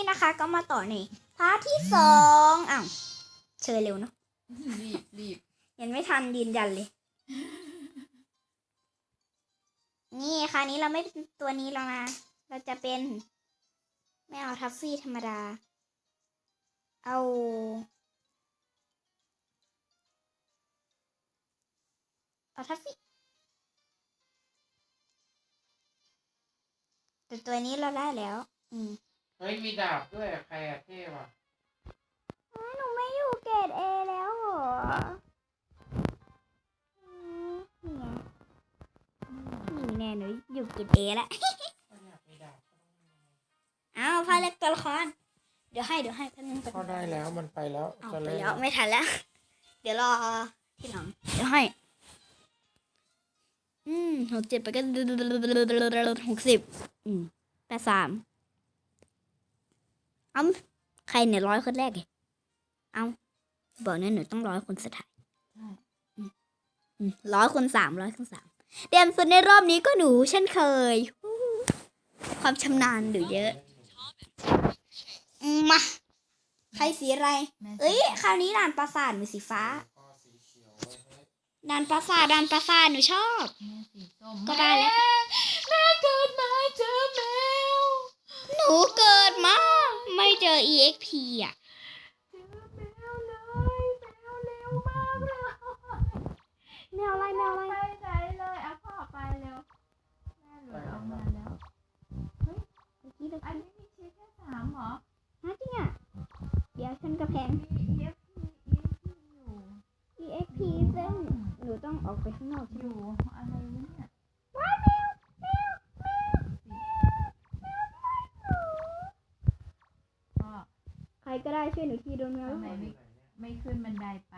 นี่นะคะ ก็มาต่อในพาร์ทที่สองอ้าวเชิญเร็วเนาะรีบรีบยังไม่ทันยืนยันเลย นี่คราวนี้เราไม่เป็นตัวนี้แล้วนะ เราจะเป็น ไม่เอาทัฟฟี่ธรรมดา เอาเอาทัฟฟี่แต่ตัวนี้เราได้แล้ว อืม เฮ้ยมีดาบด้วยอะใครอะเท่ว่ะหนูไม่อยู่เกรดเอแล้วเหรออืมนี่ไงนี่แน่หนูอยู่เกรดเอแล้ว ก็อยากมีดาบก็ต้องมีอ้าวพาเล็กตัวละคร เดี๋ยวให้เดี๋ยวให้แป๊บนึงแป๊บก็นึงได้แล้วมันไปแล้วเอาจะไปเล่นแล้วไม่ทันแล้ว เดี๋ยวรอที่หลังเดี๋ยวให้ อืมหกเจ็ดไปก็หกสิบอืมแปดสาม เอ้าใครเนี่ยร้อยคนแรกไงเอ้าบอกเนี่ยหนูต้องร้อยคนสุดท้ายใช่ร้อยคนสามร้อยคนสามเด่นสุดในรอบนี้ก็หนูเช่นเคยฮู้ความชำนาญหนูเยอะอืมมา ใครสีอะไรแม่เอ้ย คราวนี้ด่านปราสาทหนูสีฟ้าก็สีเขียวเว้ยเฮ้ยด่านปราสาทด่านปราสาทหนูชอบแม่สีส้มก็ได้แล้วแม่เกิดมาเจอแมว หนูเกิดมา ไม่เจอ exp อะเจอแมวเลยแมวเร็วมากเลยแมวอะไรแมวอะไรไปไหนเลยเอาพ่อไปเร็วแม่หลุดออกมาแล้วเมื่อกี้เมื่ออันกี้นี้มีชีสแค่สามเหรอฮะจริงอะ เดี๋ยวฉันกระแพง มี EFP EFP อยู่ exp ซึ่งหนูต้องออกไปข้างนอกอใช่ไหมยู่อะไรวะเนี่ย ว้ายแมวแมวแมว ก็ ใค รก็ได้ช่วยหนูทีโดนแมวทำไมแล้วไม่ไม่ขึ้นบันไดไป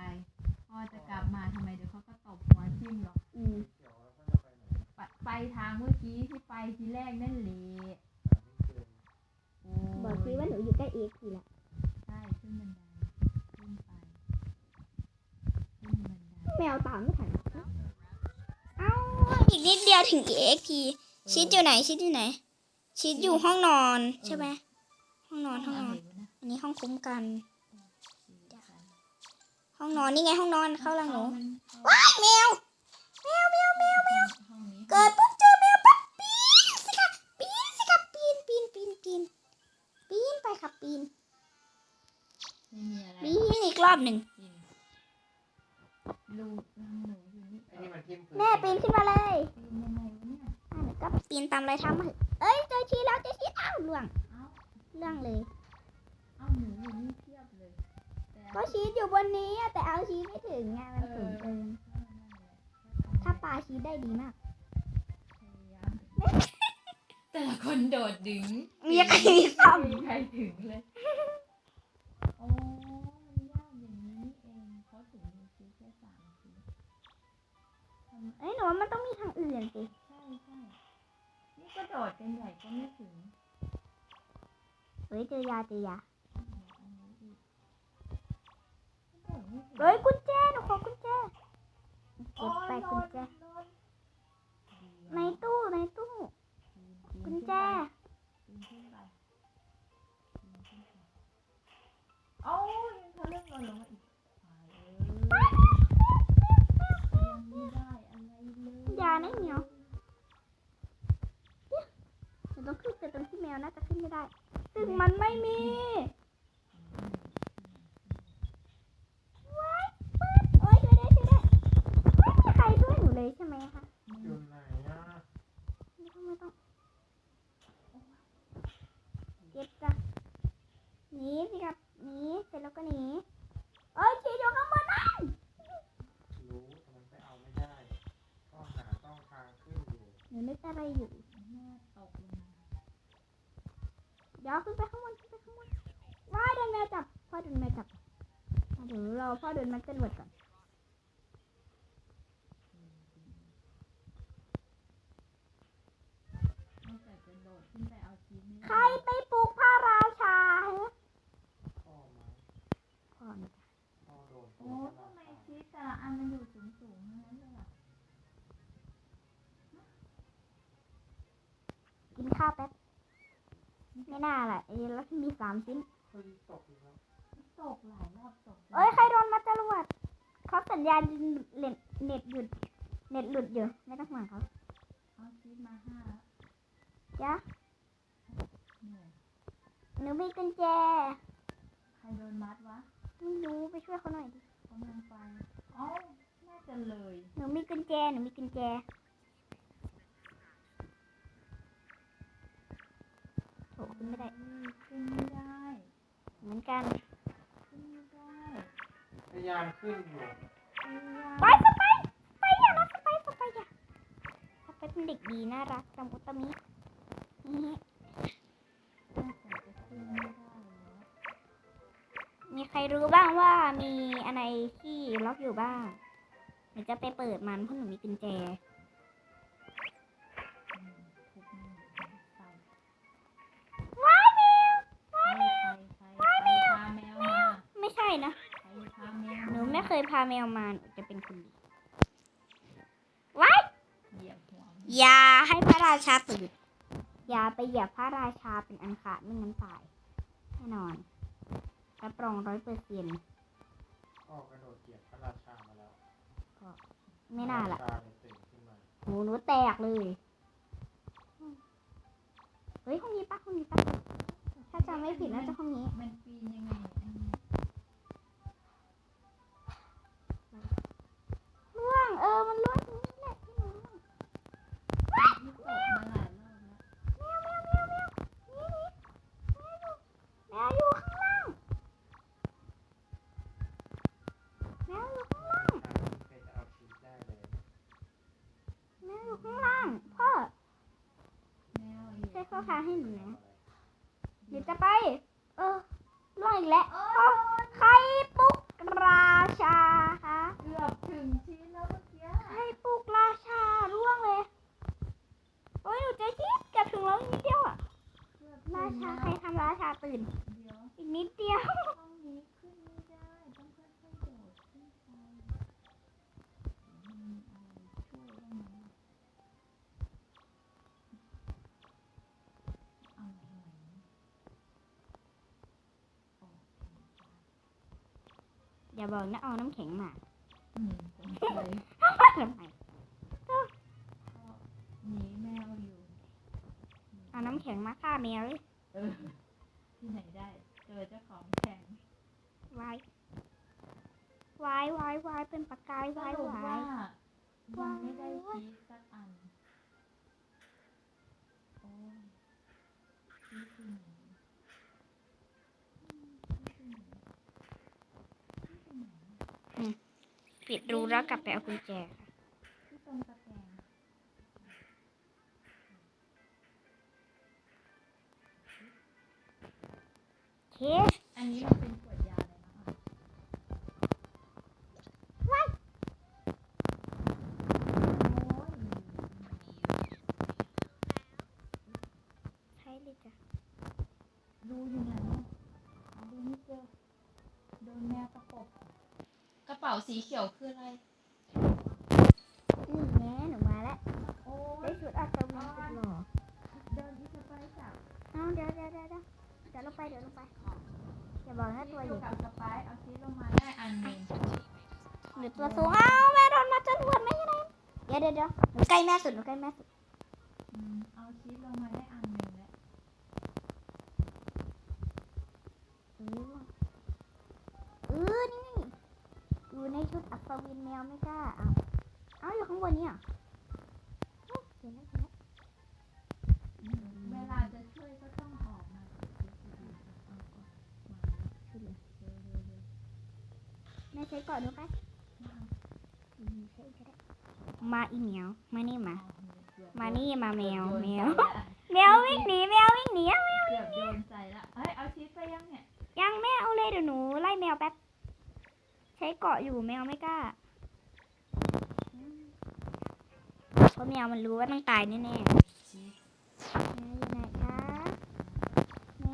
พ่อจะกลับมาทำไมเดี๋ยวเขาก็ตบหัวทิ่มหรอกอืมเขียวแล้วก็จะไปไหนไปไปทางเมื่อกี้ที่ไปทีแรกนั่นแหละหาไม่เจอโอ้บอกสิว่าหนูอยู่ใกล้ exp ละใช่ขึ้นบันไดขึ้นไปขึ้นบันไดแมวตามไม่ทันเอ้าอีกนิดเดียวถึง exp ชิดอยู่ไหนชิดอยู่ไหน ชิดอยู่ห้องนอนใช่ไหมห้องนอนห้องนอนะไรวะนะ อันนี้ห้องคุ้มกันสีสัน ห้องนอนนี่ไงห้องนอนเข้าหลังหนูมันว้ายแมวแมวแมวแมวแมวห้องนี้เกิดปุ๊บเจอแมวปั๊บปีนสิคะปีนสิคะปีนปีนปีนปีนปีนไปค่ะปีนไม่มีอะไรปีนอีกรอบหนึ่งกินลูกหนูอยู่นี่ไอ้นี่มันทิ่มพื้นแม่ปีนขึ้นมาเลยปีนยังไงวะเนี่ยอะหนูก็ปีนตามรอยเท้ามาเถอะเอ้ยเจอชีแล้วเจอชีอ้าวล่วงเอ้าล่วงเลยเอ้า หนูอยู่นี่เทียบเลยแต่ก็ชีสอยู่บนนี้อะแต่เอาชีสไม่ถึงไงมันสูงเกินถ้าปลาชีสได้ดีมากแต่ละคนโดดดึงมีใครมีซ่อมมีใครถึงเลยโอ้มันยากอย่างนี้นี่เองเขาถึงมีชีสแค่สามชีสทำเอ้ยหนูว่ามันต้องมีทางอื่นสิใช่ใช่นี่ก็โดดกันใหญ่ก็ไม่ถึง เฮ้ยเจอยาเจอยา อันนี้อีกโดดไม่ถึง เฮ้ยกุญแจหนูขอกุญแจเก็บไปกุญแจ ในตู้ในตู้ กุญแจปีนขึ้นไปปีนขึ้นไปโอ้ยยังทะลึ่งหล่นลงมาอีกตายเอ้ยยังไม่ได้อะไรเลยยาไม่เหนียวหนูต้องขึ้นแต่ตรงที่แมวน่าจะขึ้นไม่ได้ซึ่งมันไม่มีว้ายปึ๊บโอ้ยช่วยได้ช่วยได้ไม่มีใครช่วยหนูเลยใช่ไหมคะ อยู่ไหนอะ ไม่ต้องไม่ต้องเก็บจ้ะหนีสิครับหนีเสร็จแล้วก็หนีเอ้ยชีอยู่ข้างบนนั่น รู้แต่มันไปเอาไม่ได้ก็หาต้องทางขึ้นอยู่ หนูนึก อะไรอยู่แม่ตกลงมาเดี๋ยวขึ้นไปข้างบนขึ้นไปข้างบนว้ายโดนแมวจับพ่อโดนแมวจับอะเดี๋ยวรอพ่อโดนมันเต้นหวดก่อนนอกจากจะโดดขึ้นไปเอาชีสไม่ใครได้ไปปลูกพระราชาฮะพ่อมาพ่อนะพ่อโดนโอ้ทำไมชีสแต่ละอันมันอยู่ ข้าวแป๊บ ไม่น่าแหละไอ้แล้วมีสามชิ้นเฮ้ยตกอีกแล้วตกหลายรอบตกจนเอ้ยใครโดนมาจรวดเขาสัญญาณเน็ตเน็ตหยุด เน็ตหลุดอยู่ไม่ต้องห่วงเขาเอาชีสมาห้าแล้วจ้ะเหนื่อยหนูมีกุญแจ ใครโดนมัดวะไม่รู้ไปช่วยเขาหน่อยดิกำลังไปเอ้าน่าจะเลย หนูมีกุญแจ หนูมีกุญแจ โถขึ้นไม่ได้เฮ้ยขึ้นไม่ได้เหมือนกัน ขึ้นไม่ได้พยายามขึ้นอยู่ขึ้นไม่ได้ไปสไปร์ไปอย่านะสไปร์สไปร์อย่าสไปร์เป็นเด็กดีน่ารักตะมุตะมินี่น่าจะจะขึ้นไม่ได้แล้วมีใครรู้บ้างว่ามีอะไรที่ล็อกอยู่บ้างหนูจะไปเปิดมันเพราะหนูมีกุญแจ นะใครพาแมวหนูไม่เคยพาแมวมาหนูจะเป็นคนดีว้ายเหยียบหัวมันอย่าให้พระราชาตื่นอย่าไปเหยียบพระราชาเป็นอันขาดไม่งั้นตายแน่นอนรับรองร้อยเปอร์เซ็นต์ก็กระโดดเหยียบพระราชามาแล้วไม่น่าละพระราชาเลยตื่นขึ้นมาหนูหนูแตกเลย เฮ้ยห้องนี้ปะห้องนี้ปะถ้าจำไม่ผิดน่าจะห้องนี้ มันปีนยังไง อันนี้ ล่วง เออ มันล่วงตรงนี้แหละที่หนูล่วง ที่ตกมาหลายรอบแล้ว แมวแมวแมวแมวนี่นี่แมวอยู่ข้างล่าง แมวอยู่ข้างล่าง ใครจะเอาชีสได้เลย แมวอยู่ข้างล่าง พ่อ แมวอยู่ ช่วยเข้าทางให้หนูนะเดี๋ยวจะไป เออล่วงอีกแล้วพ่อใครปลุกราชาคะ เกือบถึงชิ้นแล้วเมื่อกี้ ใครปลุกราชาร่วงเลย โอ้ยหนูเจอชีสเกือบถึงแล้วอีกนิดเดียวอะ เกือบ รา ถึง ชา แล้ว ใครทำราชาตื่น เดี๋ยว อีกนิดเดียว ห้องนี้ขึ้นไม่ได้ ต้องค่อยๆโดดขึ้นไปมันมีอะไรช่วยได้ไหมเอาใหม่โอเค อย่าบอกนะเอาน้ำแข็งมาอืมผมเคยทำไมก็หนีแมวอยู่เอาน้ำแข็งมาฆ่าแมวเลยเออที่ไหนได้ เจอเจ้าของแข่งวายวายวายวายเป็นประกายสวายรุปวาว่าย ยังไม่ได้ชีสสักอัน โอ้ยชีสที่ไหนอืมชีสที่ไหนชีสที่ไหน ปิดรูแล้วกลับไปเอากุญแจค่ะที่ตรงตะแกรงเคส อันนี้มันเป็นขวดยาเลยนะอะโอ้ย ใช่เลยจ้ะ ดูอยู่ไหนหาดูไม่เจอโดนแมวประกบกระเป๋า สีเขียวคืออะไร นี่แม่หนูมาแล้วโอ้ได้ยชุดอัศวินสุดหล่อเดินที่จะไปจับเอาเดี๋ยวเดี๋ยวเดี๋ยวเดี๋ยวเดี๋ยวลงไปเดี๋ยวลงไปอย่าบอกนะตัวอใหยู่ญ่กับสไปซ์เอาชีสลงมาได้อันหนึ่งหรือตัวสูงเอาแม่โดนมาจนหวดไม่ใช่ไหมเดี๋ยวเดี๋ยวเดี๋ยวหนูใกล้แม่สุดหนูใกล้แม่สุด อืมเอาชีสลงมาได้อันหนึ่งแล้ว เออเออนี่นี่อยู่ในชุดอัศ วินแมวไม่กล้าเอาเอาอยู่ข้างบนเนี่ยเหรอเฮ้ยเห็นแล้วเห็นแล้วเวลาจะช่วยก็ต้องออกมาแม่ใช้ก่อนดูค่ะไม่เอาอืมใช่ก็ได้มาอีเหมียว มานี่มาเอาเกือบมานี่มาแมวแมวแมววิ่งหนีแมววิ่งหนีแมวเกือบโยนใส่ละเฮ้ยเอาชีสไปยังเนี่ยยังแม่เอาเลยเดี๋ยวหนูไล่แมวแป๊บใช้เกาะอยู่แมวไม่กล้า ราะแมวมันรู้ว่าต้องตายแน่ๆนะคะแม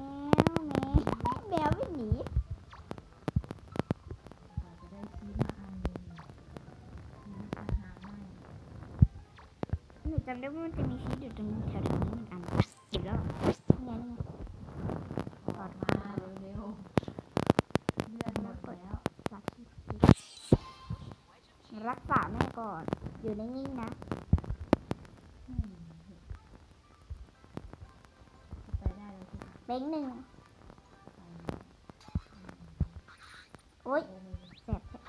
วแมวแมววิ่หนีหนูจำได้ว่ามันจะมีชีสอยู่ตรงแถวๆนี้มันอันเก็บแล้วนี่ไงนี่ไงถอดมาเร็วๆเลือดหมดแล้วรักษาแม่ก่อนอยู่ในนี้ บ้งหนึ่งโอ๊ยแสบแสบ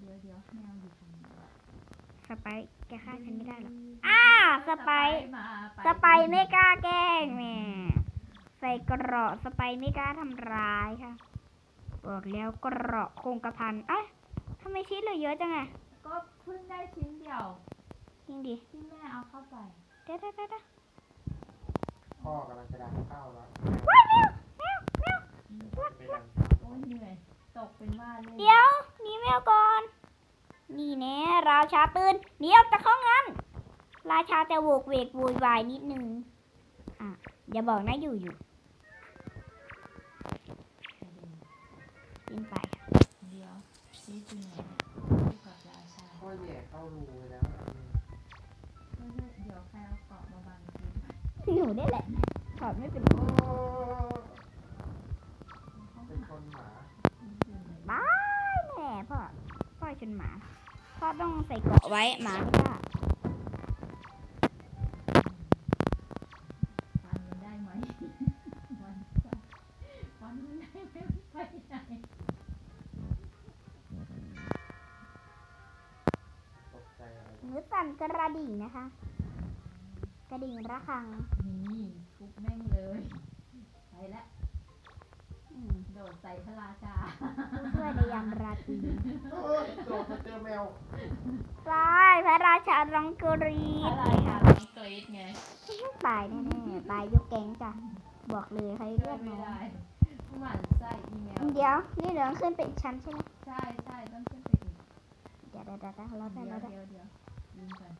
เดี๋ยวเดี๋ยวแมวอยู่ตรงนี้สไปร์แกฆ่าฉันไม่ได้หรอกอ้าสไปร์มาสไปร์ไม่กล้าแกล้งแหม่ใส่เกราะสไปร์ไม่กล้าทำร้ายค่ะ บอกแล้วเกราะคงกระพันเอ้ยทำไมชิ้นเหลือเยอะจังอะก็เพิ่งได้ชิ้นเดียวจริงดิที่แม่เอาเข้าไปเดี๋ยวเดี๋ยวเดี๋ยวเดี๋ยว พ่อกำลังจะดังข้าวแล้วว้ายแมวแมวแมวไปดังโอ้ยเหนื่อย ตกเป็นว่าเล่นเดี๋ยวหนีแมวก่อน นี่แน่ราชาปืนหนีออกจากห้องนั้น ราชาจะโวกเวกโวยวายนิดนึง อะอย่าบอกนะอยู่อยู่ขึ้นไป เดี๋ยวชี้จริงไหนที่กับราชาพ่อแย่เข้ารูไปแล้วอันหนึ่งไม่ใช่เดี๋ยวใครเอาเกาะมาบังชิ้น หนูได้แหละถอดไม่เป็นเป็นคนหมายแหนบ้ายแม่พ่อ พ่อชนหมา พ่อต้องใส่เกราะไว้หมาไม่กล้าฟันมันได้ไหมมันฟันมันได้ไหมไปไหนตกใจอะไรหนูสั่นกระดิ่งนะคะ กระดิ่งระฆัง นี่ทุบแม่งเลยไปแล้ว อืม โดดใส่พระราชาผู้ช่วยในยามราตรีโอ้ยโดนมาเจอแมวตายพระราชาร้องกรีพดระราชาต้องกรี๊ดไงตายแน่ๆตายยกแก๊งจ้ะบอกเลยใครช่เลืวอยดไม่น้องได้หมั่นไส้อีเมลเดี๋ยว นี่เดี๋ยวขึ้นไปอีกชั้นใช่ไหมใช่ใช่ต้องขึ้นไปอีกเดี๋ยวเดี๋ยวเดี๋ยวเดี๋ยวเราได้เดี๋ยเราวได้เดี๋ยวเดี๋ยวยิงก่อน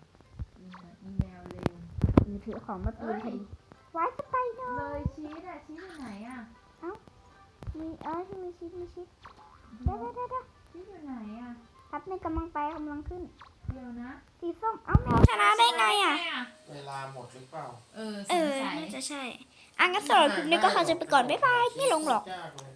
ยิงก่อนอีเมลเร็ว มือถือของมาปีนพอดีไว้สไปเนอร์เลยชีสอะชีสอยู่ไหนอะ มีเออที่มีชิดมีชิดเดี๋ยวเดี๋ยวเดี๋ยวเดี๋ยวชีสอยู่ไหนอะครับในกำลังไปกำลังขึ้น เดี๋ยวนะ สีส้ม เอ้าแมวชนะได้ไงอะ เวลาหมดหรือเปล่า เออสเองอสัย น่าจะใช่อะงั้นสำหรับคลิปนี้ก็ขอจะไปก่อน บ๊ายบาย ไม่ลงหรอก ยากเลย